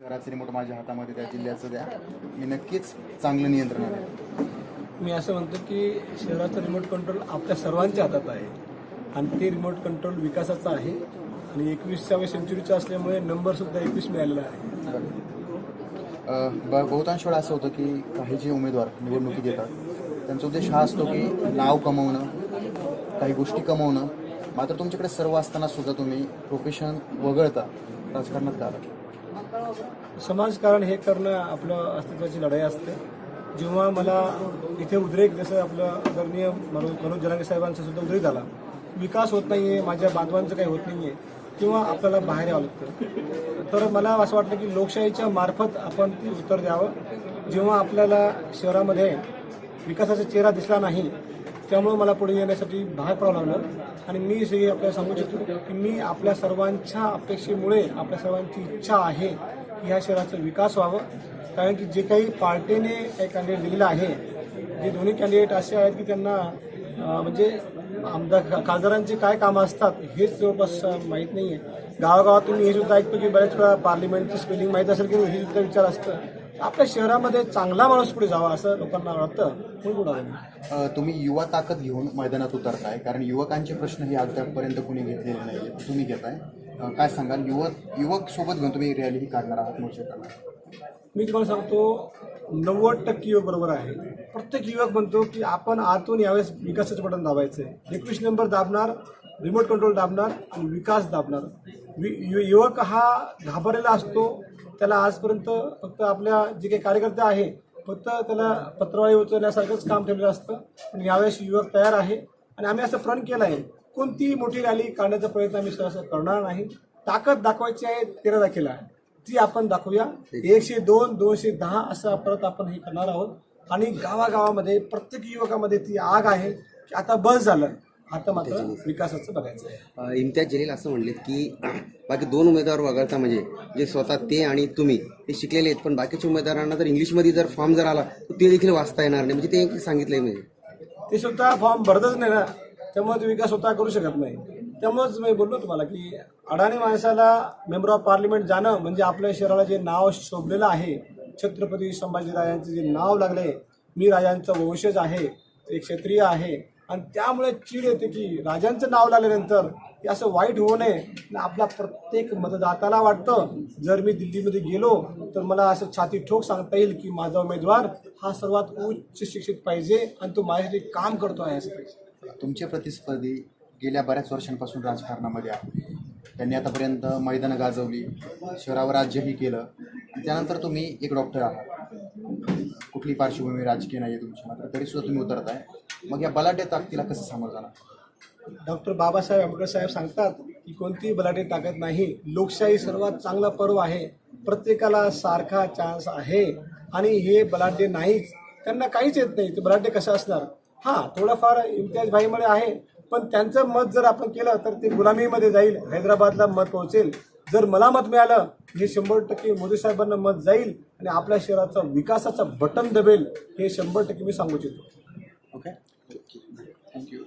शहराचं रिमोट माझ्या हातामध्ये त्या जिल्ह्याचं द्या. मी नक्कीच चांगलं नियंत्रण आहे मी असं म्हणतो की शहराचं रिमोट कंट्रोल आपल्या सर्वांच्या हातात आहे. आणि ते रिमोट कंट्रोल विकासाचं आहे. आणि एकविसाव्या सेंचुरीचं असल्यामुळे नंबर सुद्धा एकवीस मिळालेला आहे. बहुतांश वेळा असं होतं की काही जे उमेदवार निवडणुकीत येतात त्यांचा उद्देश हा असतो की नाव कमवणं काही गोष्टी कमवणं. मात्र तुमच्याकडे सर्व असताना सुद्धा तुम्ही प्रोफेशन वगळता राजकारणात का? समाजकारण हे करणं आपलं अस्तित्वाची लढाई असते. जेव्हा मला इथे उद्रेक जसं आपलं आदरणीय मनोज मनोज जरांगे साहेबांचा सुद्धा उद्रेक झाला विकास होत नाही आहे माझ्या बांधवांचं काही होत नाही आहे किंवा आपल्याला बाहेर यावं लागतं. तर मला असं वाटतं की लोकशाहीच्या मार्फत आपण ती उत्तर द्यावं. जेव्हा आपल्याला शहरामध्ये विकासाचा चेहरा दिसला नाही त्यामुळं मला पुढे येण्यासाठी बाहेर पडावं लागलं. आणि मी हे आपल्याला सांगू इच्छितो की मी आपल्या सर्वांच्या अपेक्षेमुळे आपल्या सर्वांची इच्छा आहे की ह्या शहराचा विकास व्हावं. कारण की जे काही पार्टीने काही कॅन्डिडेट दिलेलं आहे जे दोन्ही कॅन्डिडेट असे आहेत की त्यांना म्हणजे आमदार खासदारांचे काय कामं असतात हेच जवळपास माहीत नाही आहे गावागावात तुम्ही हे सुद्धा ऐकतो की बऱ्याच वेळा पार्लिमेंटची स्पेलिंग माहीत असेल की हे सुद्धा विचार असतं. आपल्या शहरामध्ये चांगला माणूस पुढे जावा असं लोकांना वाटतं. म्हणून तुम्ही युवा ताकद घेऊन मैदानात उतरताय. कारण युवकांचे प्रश्न हे अद्यापपर्यंत कुणी घेतलेले नाही तुम्ही घेताय. काय सांगाल? युवक युवक सोबत घेऊन तुम्ही रॅली ही काढणार आहात मोर्चे करणार मी तुम्हाला सांगतो नव्वद टक्के युवक बरोबर आहे. प्रत्येक युवक म्हणतो की आपण आतून यावेळेस विकासाचं बटन दाबायचं आहे एकवीस नंबर दाबणार रिमोट कंट्रोल दाबणार आणि विकास दाबणार. वि- यु- युवक हा घाबरलेला असतो त्याला आजपर्यंत फक्त आपल्या जे काही कार्यकर्ते आहे फक्त त्याला पत्रवाळी उचलण्यासारखंच काम ठेवलेलं असतं. पण यावेळेस युवक तयार आहे आणि आम्ही असं प्रण केलं आहे. कोणतीही मोठी रॅली काढण्याचा प्रयत्न आम्ही सहसा करणार नाही. ताकद दाखवायची आहे तेरा तारखेला आहे. ती आपण दाखवूया. एकशे दोन दोनशे दहा असं परत आपण हे करणार आहोत. आणि गावागावामध्ये प्रत्येक युवकामध्ये ती आग आहे. की आता बस झालं. आता मात्र विकासाचं बघायचं आहे. इम्तियाज जलील असं म्हणलेत की बाकी दोन उमेदवार वगळता म्हणजे जे स्वतः ते आणि तुम्ही ते शिकलेले आहेत. पण बाकीच्या उमेदवारांना जर इंग्लिशमध्ये जर फॉर्म जर आला तर ते देखील वाचता येणार नाही. म्हणजे ते सांगितलंय म्हणजे ते स्वतः फॉर्म भरतच नाही ना. त्यामुळे ते विकास स्वतः करू शकत नाही. त्यामुळेच मी बोललो तुम्हाला की अडाणी माणसाला मेंबर ऑफ पार्लिमेंट जाणं म्हणजे आपल्या शहराला जे नाव शोभलेलं आहे छत्रपती संभाजीराजांचे जे नाव लागले मी राजांचा वंशज आहे एक क्षत्रिय आहे आणि त्यामुळे चीड येते की राजांचं नाव लागल्यानंतर हे असं वाईट होऊ नये. आपला आपल्या प्रत्येक मतदाताला वाटतं जर मी दिल्लीमध्ये गेलो तर मला असं छाती ठोक सांगता येईल की माझा उमेदवार हा सर्वात उच्च शिक्षित पाहिजे आणि तो माझ्यासाठी काम करतो आहे असं पाहिजे. तुमचे प्रतिस्पर्धी गेल्या बऱ्याच वर्षांपासून राजकारणामध्ये आहे त्यांनी आतापर्यंत मैदानं गाजवली शहरावर राज्यही केलं. त्यानंतर तुम्ही एक डॉक्टर आहात. कुठली पार्श्वभूमी राजकीय नाही आहे तुमच्या तरी सुद्धा तुम्ही उतरताय मग या बलाढ्य ताकदीला कसं सामोरं जाणार? डॉक्टर बाबासाहेब आंबेडकर साहेब सांगतात की कोणतीही बलाढ्य ताकद नाही. लोकशाही सर्वात चांगला पर्व आहे. प्रत्येकाला सारखा चान्स आहे. आणि हे बलाढ्य नाहीच. त्यांना काहीच येत नाही. ते बलाढ्य कसं असणार? हां थोडंफार इम्तियाज भाईमुळे आहे. पण त्यांचं मत जर आपण केलं तर ते गुलामीमध्ये जाईल. हैदराबादला मत पोहोचेल. जर मला मत मिळालं हे शंभर टक्के मोदी साहेबांना मत जाईल आणि आपल्या शहराचा विकासाचा बटन दबेल हे शंभर टक्के मी सांगू इच्छितो. Okay thank you